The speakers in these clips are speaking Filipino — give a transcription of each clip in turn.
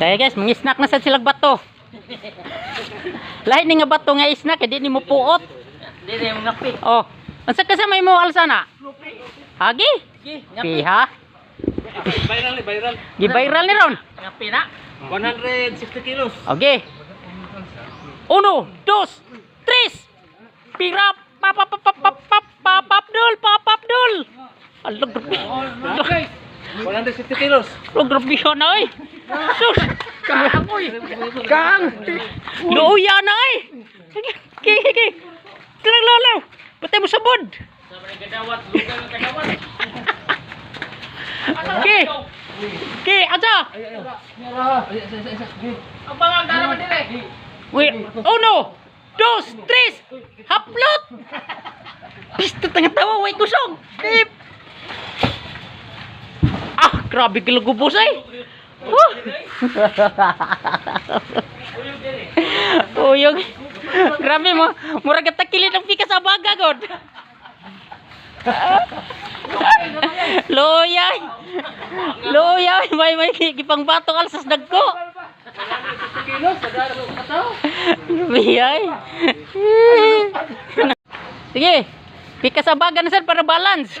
Kaya guys, mga snack na sad silag bato. Lahi ni nga bato nga snack, hindi ni mo puot. Hindi ni mo ngapit. Oh. Ang sa kasamay mo alsana? Hagi? Piha? Viral ni viral. Gi viral ni ron. Ngapi na. 160 kilos. Okay. Uno, dos, tres. Pirap. Papapapapapapapapdol. Papapdol. Alag. 150 kilos. Oh, grabe siya na ay. Sus! Kang! Kang! Luuya na ay! Kiki, kiki! Klang lalaw! Patay mo sa bod! Kiki! Kiki, aja! Ang pangandara mo dire! Wait, oh no! Dos, tres, haplot! Pista tanga tawa, way kusog! Tip! Grabe kilagubos ay. Woo! Uyog. Grabe mo. Murag takilit ang pika sa baga god. Loyay. Loyay, may may gipang bato alsas dagko. Biyay. Sige. Pika sa baga na sir para balance.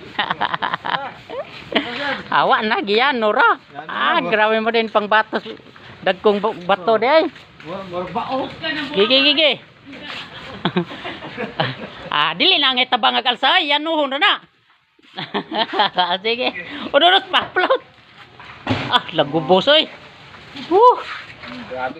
Awa na giyan nora. Ah, grabe mo din pang bato. Dagkong ba- bato di ay. Gigi gigi. ah, dili na nga tabang ang kalsay, yan nuhon na na. Sige. Udoros pa, plot. Ah, lago bosoy. Woo.